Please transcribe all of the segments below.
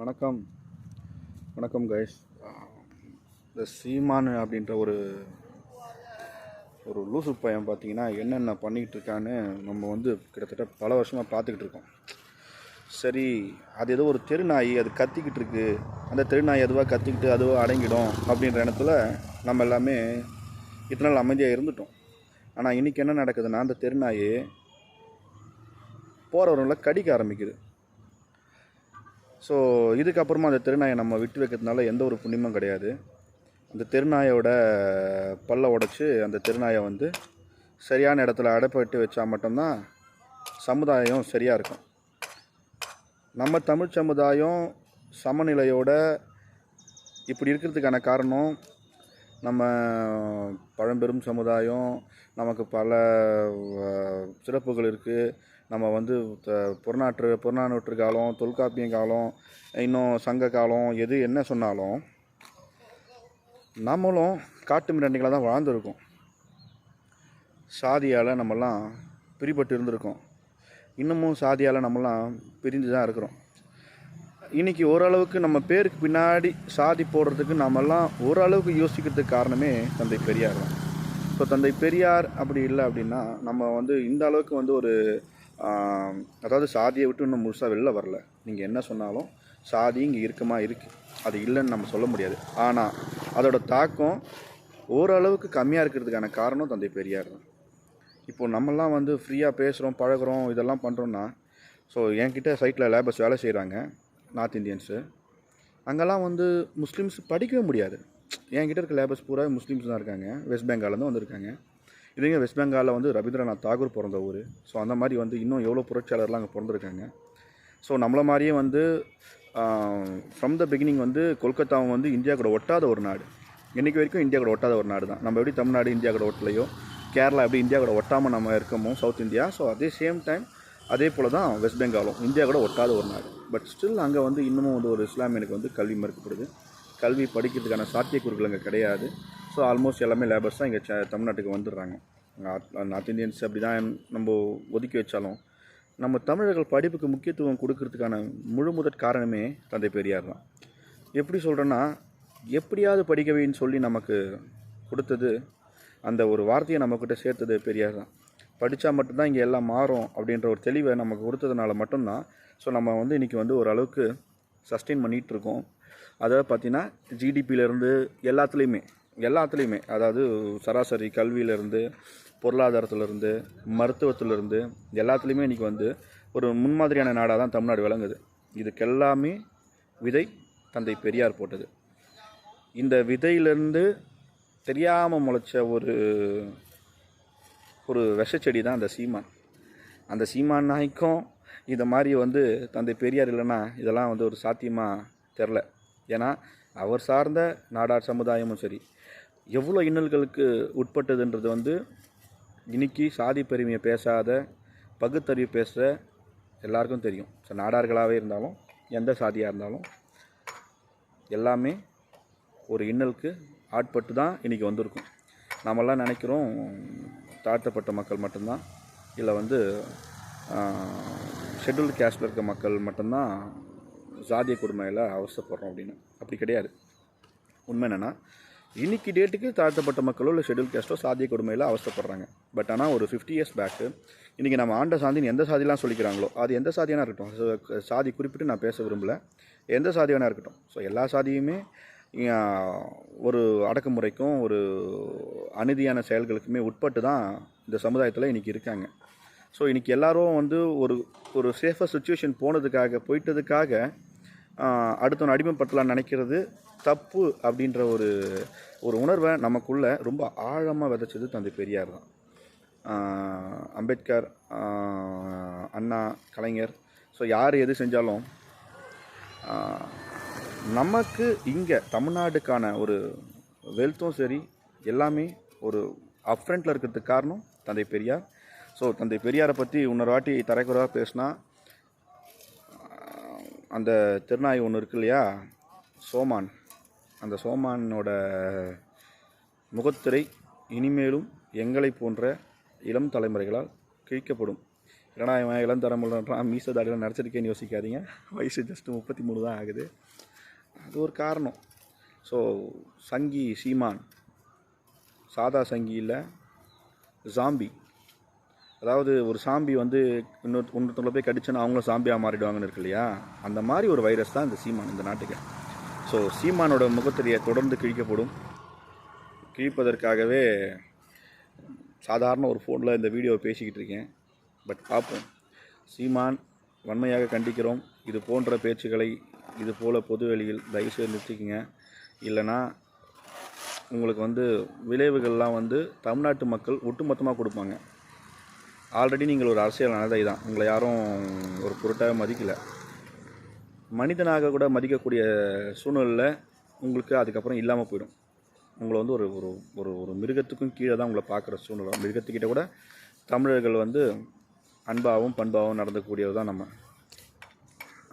வணக்கம். வணக்கம் கைஸ் இந்த சீமான் அப்படின்ற ஒரு ஒரு லூசு பையன் பார்த்தீங்கன்னா என்னென்ன பண்ணிக்கிட்டு இருக்கான்னு நம்ம வந்து கிட்டத்தட்ட பல வருஷமாக பார்த்துக்கிட்டு இருக்கோம். சரி அது ஏதோ ஒரு தெருநாய் அது கத்திக்கிட்டு இருக்கு. அந்த தெருநாய் எதுவாக கத்திக்கிட்டு அதுவாக அடங்கிடும் அப்படின்ற எண்ணத்தில் நம்ம எல்லாமே இத்தனை நாள் அமைதியாக இருந்துட்டோம். ஆனால் இன்றைக்கி என்ன நடக்குதுன்னா அந்த தெருநாய் போகிறவர்களை கடிக்க ஆரம்பிக்குது. ஸோ இதுக்கப்புறமா அந்த திருநாயை நம்ம விட்டு வைக்கிறதுனால எந்த ஒரு புண்ணியமும் கிடையாது. அந்த தெருநாயோட பல்ல உடைச்சி அந்த தெருநாயை வந்து சரியான இடத்துல அடைப்பட்டு வச்சா மட்டும்தான் சமுதாயம் சரியாக இருக்கும். நம்ம தமிழ் சமுதாயம் சமநிலையோட இப்படி இருக்கிறதுக்கான காரணம் நம்ம பழம்பெரும் சமுதாயம் நமக்கு பல சிறப்புகள் இருக்குது நம்ம வந்து புறநாற்று புறநானூற்று காலம் தொல்காப்பிய காலம் இன்னும் சங்க காலம் எது என்ன சொன்னாலும் நம்மளும் காட்டு மிராண்டிகளாக தான் வாழ்ந்துருக்கோம். சாதியால் நம்மலாம் பிரிபட்டு இருந்திருக்கோம். இன்னமும் சாதியால் நம்மலாம் பிரிஞ்சு தான் இருக்கிறோம். இன்னைக்கு ஓரளவுக்கு நம்ம பேருக்கு பின்னாடி சாதி போடுறதுக்கு நம்மெல்லாம் ஓரளவுக்கு யோசிக்கிறதுக்கு காரணமே தந்தை பெரியார் தான். ஸோ தந்தை பெரியார் அப்படி இல்லை அப்படின்னா நம்ம வந்து இந்த அளவுக்கு வந்து ஒரு அதாவது சாதியை விட்டு இன்னும் முழுசாக வெளில வரல. நீங்கள் என்ன சொன்னாலும் சாதி இங்கே இருக்குமா இருக்குது அது இல்லைன்னு நம்ம சொல்ல முடியாது. ஆனால் அதோட தாக்கம் ஓரளவுக்கு கம்மியாக இருக்கிறதுக்கான காரணம் தந்தை பெரியார் தான். இப்போ நம்மலாம் வந்து ஃப்ரீயாக பேசுகிறோம் பழகுறோம் இதெல்லாம் பண்ணுறோன்னா ஸோ என்கிட்ட சைட்டில் லேபர்ஸ் வேலை செய்கிறாங்க நார்த் இந்தியன்ஸு அங்கெல்லாம் வந்து முஸ்லீம்ஸ் படிக்கவே முடியாது. என்கிட்ட இருக்க லேபர்ஸ் பூரா முஸ்லீம்ஸ் தான் இருக்காங்க. வெஸ்ட் பெங்காலேருந்து வந்திருக்காங்க. இதுங்க வெஸ்ட் பெங்காலில் வந்து ரவீந்திரநாத் தாகூர் பிறந்த ஊர். ஸோ அந்த மாதிரி வந்து இன்னும் எவ்வளோ புரட்சியாளர்லாம் அங்கே பிறந்திருக்காங்க. ஸோ நம்மளை மாதிரியே வந்து ஃப்ரம் த பிகினிங் வந்து கொல்கத்தாவும் வந்து இந்தியா கூட ஒட்டாத ஒரு நாடு. இன்றைக்கு வரைக்கும் இந்தியா கூட ஒட்டாத ஒரு நாடு தான். நம்ம எப்படி தமிழ்நாடு இந்தியா கூட ஒட்டலையோ கேரளா எப்படி இந்தியா கூட ஒட்டாமல் நம்ம இருக்கமோ சவுத் இந்தியா ஸோ அதே சேம் டைம் அதே போல் தான் வெஸ்ட் பெங்காலும் இந்தியா கூட ஒட்டாத ஒரு நாடு. பட் ஸ்டில் அங்கே வந்து இன்னமும் வந்து ஒரு இஸ்லாமியனுக்கு வந்து கல்வி மறுக்கப்படுது. கல்வி படிக்கிறதுக்கான சாத்தியக்கூறுகள் அங்கே கிடையாது. ஸோ ஆல்மோஸ்ட் எல்லாமே லேபர்ஸ் தான் இங்கே தமிழ்நாட்டுக்கு வந்துடுறாங்க. நார்த் இந்தியன்ஸ் அப்படி தான் நம்ம ஒதுக்கி வச்சாலும் நம்ம தமிழர்கள் படிப்புக்கு முக்கியத்துவம் கொடுக்கறதுக்கான முழு முதற் காரணமே தந்தை பெரியார் தான். எப்படி சொல்கிறேன்னா எப்படியாவது படிக்கவேன்னு சொல்லி நமக்கு கொடுத்தது அந்த ஒரு வார்த்தையை நம்மக்கிட்ட சேர்த்தது பெரியார் தான். படித்தா மட்டும்தான் இங்கே எல்லாம் மாறும் அப்படின்ற ஒரு தெளிவை நமக்கு கொடுத்ததுனால மட்டும்தான் ஸோ நம்ம வந்து இன்றைக்கி வந்து ஓரளவுக்கு சஸ்டெயின் பண்ணிகிட்டு இருக்கோம். அதாவது பார்த்திங்கன்னா ஜிடிபியிலேருந்து எல்லாத்துலேயுமே எல்லாத்துலேயுமே அதாவது சராசரி கல்வியிலேருந்து பொருளாதாரத்துலேருந்து மருத்துவத்திலேருந்து எல்லாத்துலேயுமே இன்றைக்கி வந்து ஒரு முன்மாதிரியான நாடாக தான் தமிழ்நாடு விளங்குது. இதுக்கெல்லாமே விதை தந்தை பெரியார் போட்டது. இந்த விதையிலேருந்து தெரியாமல் முளைச்ச ஒரு ஒரு விஷச்செடி தான் அந்த சீமான். அந்த சீமான் நாய்க்கும் இந்த மாதிரி வந்து தந்தை பெரியார் இல்லைன்னா இதெல்லாம் வந்து ஒரு சாத்தியமாக தெரில ஏன்னா அவர் சார்ந்த நாடார் சமுதாயமும் சரி எவ்வளோ இன்னல்களுக்கு உட்பட்டதுன்றது வந்து இன்னைக்கு சாதி பெருமையை பேசாத பகுத்தறிவு பேசுகிற எல்லாருக்கும் தெரியும். ஸோ நாடார்களாகவே இருந்தாலும் எந்த சாதியாக இருந்தாலும் எல்லாமே ஒரு இன்னலுக்கு ஆட்பட்டு தான் இன்றைக்கி வந்திருக்கும். நாமெல்லாம் நினைக்கிறோம் தாழ்த்தப்பட்ட மக்கள் மட்டும்தான் இல்லை வந்து ஷெட்யூல்டு கேஸ்டில் இருக்க மக்கள் மட்டும்தான் சாதிய கொடுமையில் அவசரப்படுறோம் அப்படின்னு. அப்படி கிடையாது. உண்மை என்னென்னா இன்னைக்கு டேட்டுக்கு தாழ்த்தப்பட்ட மக்களோ இல்லை ஷெடியூல் கேஸ்ட்டோ சாதிய கொடுமையில் அவசரப்படுறாங்க. பட் ஆனால் ஒரு ஃபிஃப்டி இயர்ஸ் பேக்கு இன்றைக்கி நம்ம ஆண்ட சாதின்னு எந்த சாதிலாம் சொல்லிக்கிறாங்களோ அது எந்த சாதியானா இருக்கட்டும். சாதி குறிப்பிட்டு நான் பேச விரும்பல. எந்த சாதி வேணா இருக்கட்டும். ஸோ எல்லா சாதியுமே ஒரு அடக்குமுறைக்கும் ஒரு அநீதியான செயல்களுக்குமே உட்பட்டு தான் இந்த சமுதாயத்தில் இன்றைக்கி இருக்காங்க. ஸோ இன்றைக்கி எல்லோரும் வந்து ஒரு ஒரு சேஃபர் சுச்சுவேஷன் போனதுக்காக போயிட்டதுக்காக அடுத்தவன் அடிமைப்படுத்தலாம்னு நினைக்கிறது தப்பு அப்படின்ற ஒரு ஒரு உணர்வை நமக்குள்ளே ரொம்ப ஆழமாக விதைச்சது தந்தை பெரியார் தான். அம்பேத்கர் அண்ணா கலைஞர். ஸோ யார் எது செஞ்சாலும் நமக்கு இங்கே தமிழ்நாடுக்கான ஒரு வெல்த்தும் சரி எல்லாமே ஒரு அப்ரண்ட்டில் இருக்கிறதுக்கு காரணம் தந்தை பெரியார். ஸோ தந்தை பெரியாரை பற்றி இன்னொரு வாட்டி தரைக்குறைவாக பேசினா அந்த திருநாய் ஒன்று இருக்கு இல்லையா? சோமான். அந்த சோமானோட முகத்திரை இனிமேலும் எங்களை போன்ற இளம் தலைமுறைகளால் கிழிக்கப்படும். ஏன்னா இவன் தலைமுறைன்றான் மீச தாடியில் நினச்சிருக்கேன்னு யோசிக்காதீங்க. வயசு ஜஸ்ட்டு முப்பத்தி மூணு தான் ஆகுது. அது ஒரு காரணம். ஸோ சங்கி சீமான். சாதா சங்கி இல்லை ஜாம்பி அதாவது ஒரு சாம்பி வந்து இன்னொரு இன்னொருத்தவங்களை போய் கடிச்சுன்னா அவங்களும் சாம்பியாக மாறிடுவாங்கன்னு இருக்கு இல்லையா? அந்த மாதிரி ஒரு வைரஸ் தான் இந்த சீமான் இந்த நாட்டுக்கு. ஸோ சீமானோட முகத்திரையை தொடர்ந்து கிழிக்கப்படும். கிழிப்பதற்காகவே சாதாரண ஒரு ஃபோனில் இந்த வீடியோவை பேசிக்கிட்டு இருக்கேன். பட் பார்ப்போம். சீமான் வன்மையாக கண்டிக்கிறோம். இது போன்ற பேச்சுக்களை இது போல் பொதுவெளியில் தயவுசெய்து நிறுத்திக்கங்க. இல்லைன்னா உங்களுக்கு வந்து விளைவுகள்லாம் வந்து தமிழ்நாட்டு மக்கள் ஒட்டுமொத்தமாக கொடுப்பாங்க. ஆல்ரெடி நீங்கள் ஒரு அரசியல் அனதை தான். உங்களை யாரும் ஒரு பொருட்டாக மதிக்கலை. மனிதனாக கூட மதிக்கக்கூடிய சூழ்நிலையில் உங்களுக்கு அதுக்கப்புறம் இல்லாமல் போயிடும். உங்களை வந்து ஒரு ஒரு ஒரு ஒரு மிருகத்துக்கும் கீழே தான் உங்களை பார்க்குற சூழ்நிலை. மிருகத்துக்கிட்ட கூட தமிழர்கள் வந்து அன்பாகவும் பண்பாகவும் நடந்தக்கூடியது தான் நம்ம.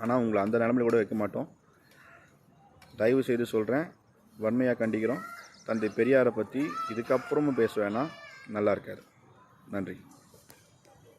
ஆனால் உங்களை அந்த நிலமையில கூட வைக்க மாட்டோம். தயவு செய்து சொல்கிறேன் வன்மையாக கண்டிக்கிறோம். தந்தை பெரியாரை பற்றி இதுக்கப்புறமும் பேச வேணாம். நல்லா இருக்காது நன்றி.